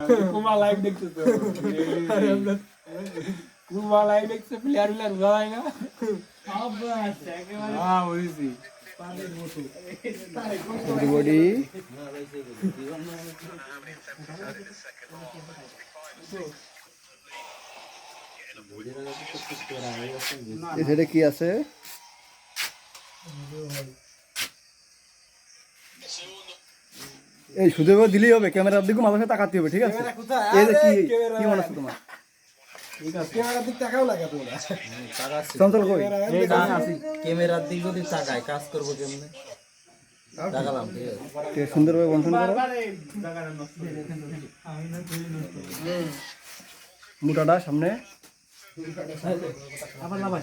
কুমা live দেখছ তো কুমা লাইভ দেখছ প্লেয়ার প্লেয়ার বোঝা যায় না হ্যাঁ বুঝেছি বডি এখানে কি আছে এই এবার দিলেই হবে ক্যামেরার দিকে মাঝে মাঝে তাকাতে হবে ঠিক আছে? এই যে কি কি মনে আছে। তোমার। ক্যামেরার দিক যদি তাকায় কাজ করব কেমনে? সুন্দরভাবে বন্টন করো। মোটাটা সামনে। ভাত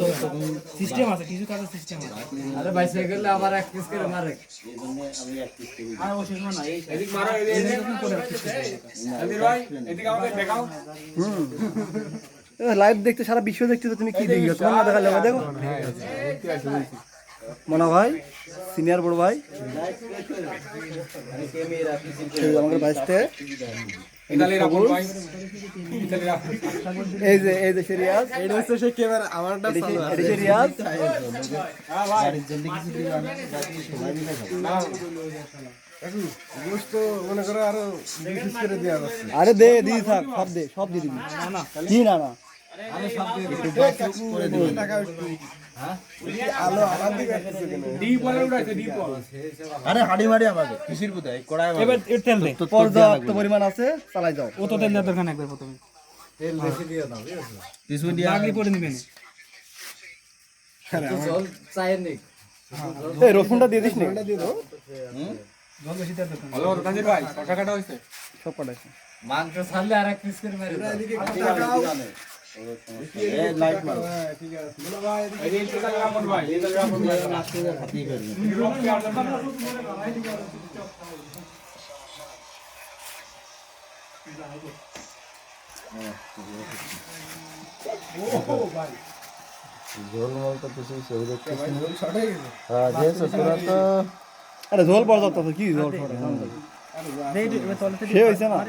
সিস্টেম আছে কিছু কাজের সিস্টেম আছে। আরে বাইসাইকেল আবার এক পিস করে মারে। আর ও শেষ না এই এদিক মারো এদিক এদিক ভাই এদিকে আমাকে দেখাও। হুম। লাইভ দেখতে সারা বিশ্ব দেখতে তো তুমি কি দেখছ তোমার না দেখালে দেখো। মনা ভাই সিনিয়র বড় ভাই। আমাদের বাইসতে ইতালি রাখুন ভাই ইতালি রাখুন এই যে এই যে সিরিয়াস এটা হচ্ছে সেই ক্যামেরা আমারটা এটা সে- এটা সিরিয়াস হ্যাঁ ভাই গোশ তো করো আরও দে দিয়ে থাক সব দে সব দিয়ে দিবি। না না? আমার দিকে আসতেছে কেন? ডিপ বলে উঠাইছে ডিপ বল। আরে হাড়ি মারি আমাকে। কিসির কোথায়? কড়াই এবার তেল দে। পর্যাপ্ত পরিমাণ আছে চালাই যাও ও তো তেল দেওয়ার দরকার একবার প্রথমে। তেল বেশি দিয়ে দাও কিছু দিয়ে লাগলি পরে নিবেন জল চায়ের নেই এই রসুনটা দিয়ে দিস নি? জল বেশি দেওয়ার দরকার নেই। হ্যালো ভাই কটা কাটা হইছে সব পাঠাইছে মাংস ছাড়লে আর এক পিস করে মারি আর ঝোল হ্যাঁ আছে কি ঝোল সে হয়েছে না?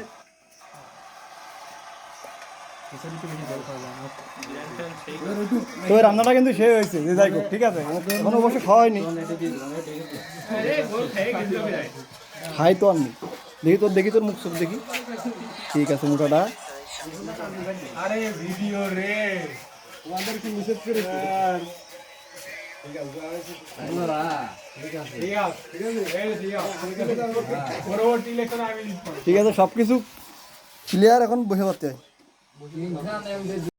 তো রান্নাটা কিন্তু সে হয়েছে যে যাই হোক, ঠিক আছে। এখন অবশ্য খাওয়া হয়নি। খাই তো আমি দেখি তোর দেখি তোর মুখ সব দেখি। ঠিক আছে মোটাটা আরে ভিডিও রে। তোমাদের কি লিড করব ঠিক আছে। সব কিছু ক্লিয়ার এখন বসে পারতে হয়। 你看那样。